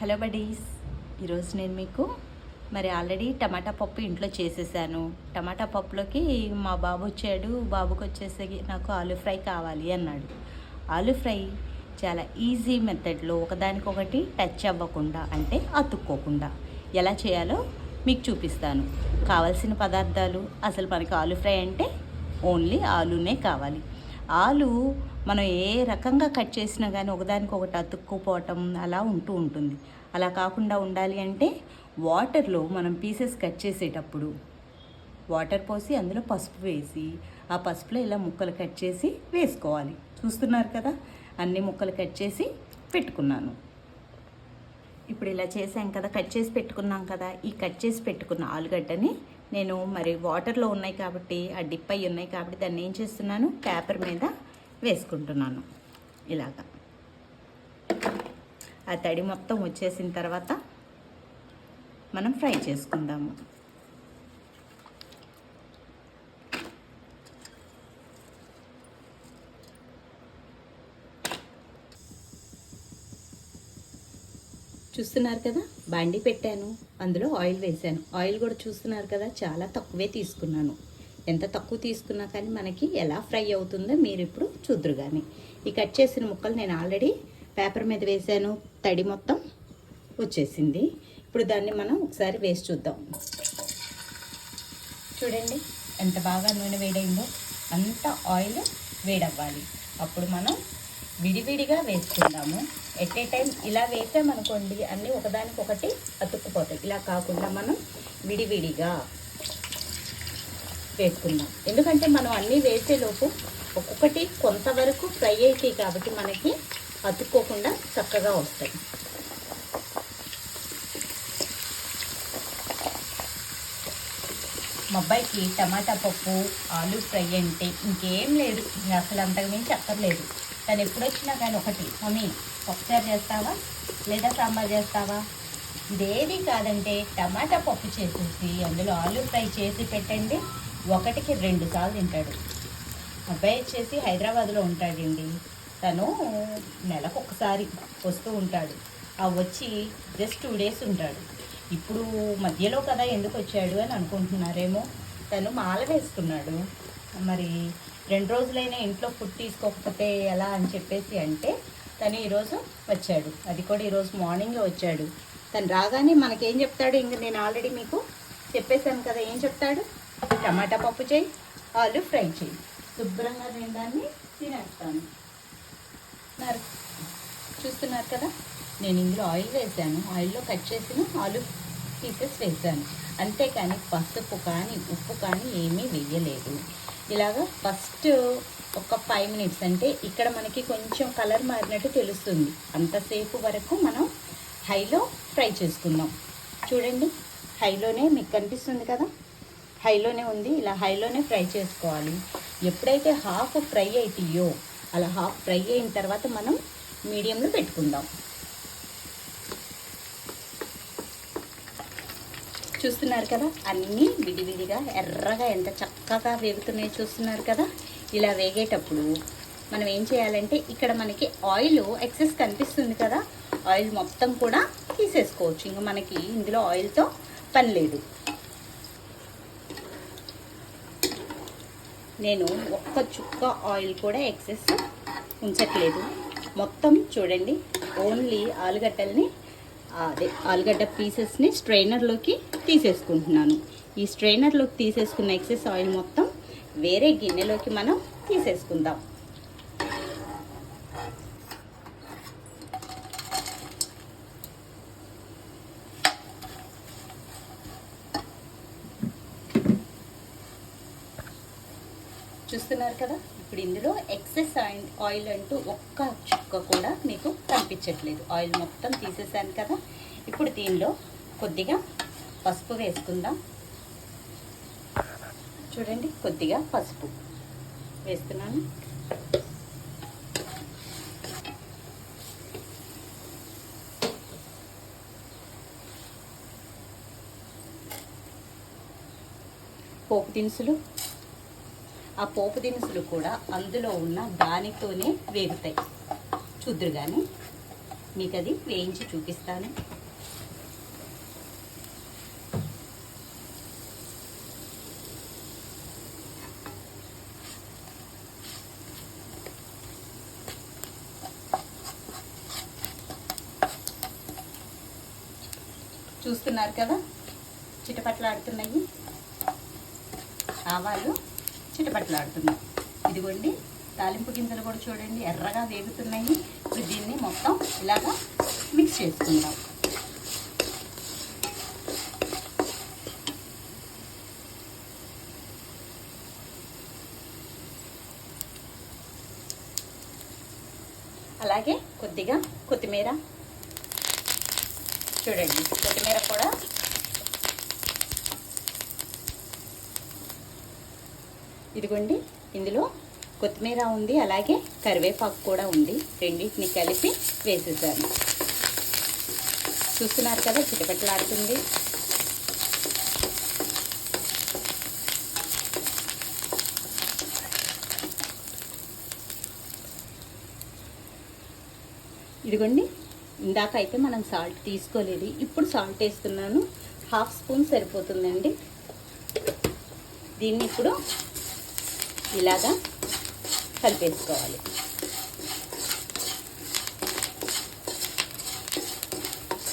Hello buddies. ఈరోజు నేను మీకు మరి ఆల్రెడీ టమాటా పప్పు ఇంట్లో చేసేసాను. టమాటా పప్పులోకి మా బాబు వచ్చాడు. బాబుకి వచ్చేసరికి నాకు ఆలు ఫ్రై కావాలి అన్నాడు. ఆలు ఫ్రై చాలా ఈజీ మెథడ్లో ఒకదానికొకటి టచ్ అవ్వకుండా అంటే అతుక్కోకుండా ఎలా చేయాలో మీకు చూపిస్తాను. కావాల్సిన పదార్థాలు అసలు మనకి ఆలు ఫ్రై అంటే ఓన్లీ ఆలునే కావాలి. ఆలు మనం ఏ రకంగా కట్ చేసినా కానీ ఒకదానికి ఒకటి అతుక్కుపోవటం అలా ఉంటూ ఉంటుంది. అలా కాకుండా ఉండాలి అంటే వాటర్లో మనం పీసెస్ కట్ చేసేటప్పుడు వాటర్ పోసి అందులో పసుపు వేసి ఆ పసుపులో ఇలా ముక్కలు కట్ చేసి వేసుకోవాలి. చూస్తున్నారు కదా? అన్ని ముక్కలు కట్ చేసి పెట్టుకున్నాను. ఇప్పుడు ఇలా చేసాం కదా? కట్ చేసి పెట్టుకున్నాం కదా? ఈ కట్ చేసి పెట్టుకున్న ఆలుగడ్డని నేను మరి వాటర్లో ఉన్నాయి కాబట్టి ఆ డిప్ అయి ఉన్నాయి కాబట్టి దాన్ని ఏం చేస్తున్నాను? పేపర్ మీద వేసుకుంటున్నాను. ఇలాగా. ఆ తడి మొత్తం వచ్చేసిన తర్వాత మనం ఫ్రై చేసుకుందాము. చూస్తున్నారు కదా? బాండి పెట్టాను అందులో ఆయిల్ వేశాను. ఆయిల్ కూడా చూస్తున్నారు కదా? చాలా తక్కువే తీసుకున్నాను. ఎంత తక్కువ తీసుకున్నా కానీ మనకి ఎలా ఫ్రై అవుతుందో మీరు ఇప్పుడు చూద్దరు కానీ ఈ కట్ చేసిన ముక్కలు నేను ఆల్రెడీ పేపర్ మీద వేశాను. తడి మొత్తం వచ్చేసింది. ఇప్పుడు దాన్ని మనం ఒకసారి వేసి చూద్దాం. చూడండి ఎంత బాగా నూనె వేడైందో. అంత ఆయిల్ వేడవ్వాలి. అప్పుడు మనం విడివిడిగా వేసుకుందాము. ఎట్ ఏ టైం ఇలా వేసామనుకోండి అన్నీ ఒకదానికొకటి అతుక్కుపోతాయి. ఇలా కాకుండా మనం విడివిడిగా వేసుకుందాం. ఎందుకంటే మనం అన్నీ వేసేలోపు ఒక్కొక్కటి కొంతవరకు ఫ్రై అవుతాయి కాబట్టి మనకి అతుక్కోకుండా చక్కగా వస్తాయి. మా అబ్బాయికి టమాటా పప్పు ఆలు ఫ్రై అంటే ఇంకేం లేదు. అసలు అంతకుమించి అక్కర్లేదు. తను ఎప్పుడు వచ్చినా కానీ ఒకటి. మమ్మీ పప్పుచారు చేస్తావా? లేదా సాంబార్ చేస్తావా? ఇదేది కాదంటే టమాటా పప్పు చేసేసి అందులో ఆలు ఫ్రై చేసి పెట్టండి. ఒకటికి రెండు సార్లు తింటాడు. అబ్బాయి వచ్చేసి హైదరాబాద్లో ఉంటాడండి. తను నెలకు ఒకసారి వస్తూ ఉంటాడు. ఆ వచ్చి జస్ట్ టూ డేస్ ఉంటాడు. ఇప్పుడు మధ్యలో కదా ఎందుకు వచ్చాడు అని అనుకుంటున్నారేమో. తను మాల వేసుకున్నాడు. మరి రెండు రోజులైనా ఇంట్లో ఫుడ్ తీసుకోకపోతే ఎలా అని చెప్పేసి అంటే తను ఈరోజు వచ్చాడు. అది కూడా ఈరోజు మార్నింగే వచ్చాడు. తను రాగానే మనకేం చెప్తాడు? ఇంక నేను ఆల్రెడీ మీకు చెప్పేశాను కదా ఏం చెప్తాడు? టమాటా పప్పు చేయి ఆలు ఫ్రై చేయి. శుభ్రంగా నేను దాన్ని తినేస్తాను. చూస్తున్నారు కదా? నేను ఇందులో ఆయిల్ వేసాను. ఆయిల్లో కట్ చేసిన ఆలు పీసెస్ వేసాను. అంతేకాని పసుపు కానీ ఉప్పు కానీ ఏమీ వేయలేదు. ఇలాగా ఫస్ట్ ఒక ఫైవ్ మినిట్స్ అంటే ఇక్కడ మనకి కొంచెం కలర్ మారినట్టు తెలుస్తుంది. అంతసేపు వరకు మనం హైలో ఫ్రై చేసుకుందాం. చూడండి హైలోనే మీకు కనిపిస్తుంది కదా? హైలోనే ఉంది. ఇలా హైలోనే ఫ్రై చేసుకోవాలి. ఎప్పుడైతే హాఫ్ ఫ్రై అవుతాయో అలా హాఫ్ ఫ్రై అయిన తర్వాత మనం మీడియంలో పెట్టుకుందాం. చూస్తున్నారు కదా? అన్నీ విడివిడిగా ఎర్రగా ఎంత చక్కగా వేగుతున్నాయో చూస్తున్నారు కదా? ఇలా వేగేటప్పుడు మనం ఏం చేయాలంటే ఇక్కడ మనకి ఆయిల్ ఎక్సెస్ కనిపిస్తుంది కదా? ఆయిల్ మొత్తం కూడా తీసేసుకోవచ్చు. ఇంకా మనకి ఇందులో ఆయిల్తో పని లేదు. నేను ఒక్క చుక్క ఆయిల్ కూడా ఎక్సెస్ ఉంచట్లేదు. మొత్తం చూడండి ఓన్లీ ఆలుగడ్డల్ని అదే ఆలుగడ్డ పీసెస్ని స్ట్రైనర్లోకి తీసేసుకుంటున్నాను. ఈ స్ట్రైనర్లోకి తీసేసుకున్న ఎక్సెస్ ఆయిల్ మొత్తం వేరే గిన్నెలోకి మనం తీసేసుకుందాం. చూస్తున్నారు కదా? ఇప్పుడు ఇందులో ఎక్సెస్ ఆయిల్ ఆయిల్ అంటూ ఒక్క చుక్క కూడా మీకు కనిపించట్లేదు. ఆయిల్ మొత్తం తీసేసాను కదా? ఇప్పుడు దీనిలో కొద్దిగా పసుపు వేసుకుందాం. చూడండి కొద్దిగా పసుపు వేస్తున్నాను. పోపు దినుసులు. ఆ పోపు దినుసులు కూడా అందులో ఉన్న దానితోనే వేగుతాయి. చూద్దరు కానీ మీకు అది వేయించి చూపిస్తాను. చూస్తున్నారు కదా? చిటపట్లాడుతున్నాయి ఆవాలు చిటపట్లాడుతున్నాయి ఇదిగోండి తాలింపు గింజలు కూడా చూడండి ఎర్రగా వేగుతున్నాయి. ఇప్పుడు దీన్ని మొత్తం ఇలాగా మిక్స్ చేసుకుందాం. అలాగే కొద్దిగా కొత్తిమీర చూడండి కొత్తిమీర కూడా. ఇదిగోండి ఇందులో కొత్తిమీర ఉంది అలాగే కరివేపాకు కూడా ఉంది. రెండింటిని కలిపి వేసేసాను. చూస్తున్నారు కదా చిటపెట్టలాడుతుంది ఇదిగోండి ఇందాక అయితే మనం సాల్ట్ తీసుకోలేదు. ఇప్పుడు సాల్ట్ వేస్తున్నాను. హాఫ్ స్పూన్ సరిపోతుందండి. దీన్ని ఇప్పుడు ఇలాగా కలిపేసుకోవాలి.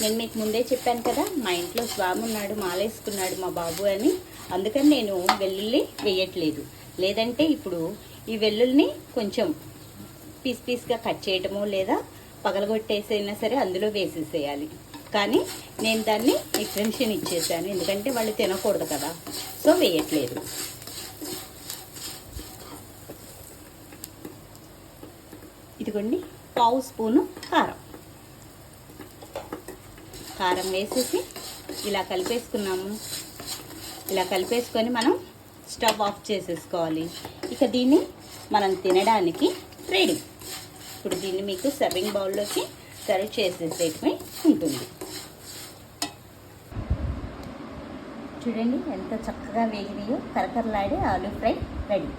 నేను మీకు ముందే చెప్పాను కదా మా ఇంట్లో స్వామి ఉన్నాడు మాలేసుకున్నాడు మా బాబు అని. అందుకని నేను వెల్లుల్లి వేయట్లేదు. లేదంటే ఇప్పుడు ఈ వెల్లుల్ని కొంచెం పీస్ పీస్గా కట్ చేయటమో లేదా పగలగొట్టేసైనా సరే అందులో వేసేసేయాలి. కానీ నేను దాన్ని ఎక్స్టెన్షన్ ఇచ్చేసాను. ఎందుకంటే వాళ్ళు తినకూడదు కదా. సో వేయట్లేదు. ఇదిగోండి పావు స్పూను కారం. కారం వేసేసి ఇలా కలిపేసుకున్నాము. ఇలా కలిపేసుకొని మనం స్టవ్ ఆఫ్ చేసేసుకోవాలి. ఇక దీన్ని మనం తినడానికి రెడీ. ఇప్పుడు దీన్ని మీకు సర్వింగ్ బౌల్లోకి సర్వ్ చేసేసేటమే ఉంటుంది. చూడండి ఎంత చక్కగా వేగినాయో కరకరలాడే ఆలూ ఫ్రై రెడీ.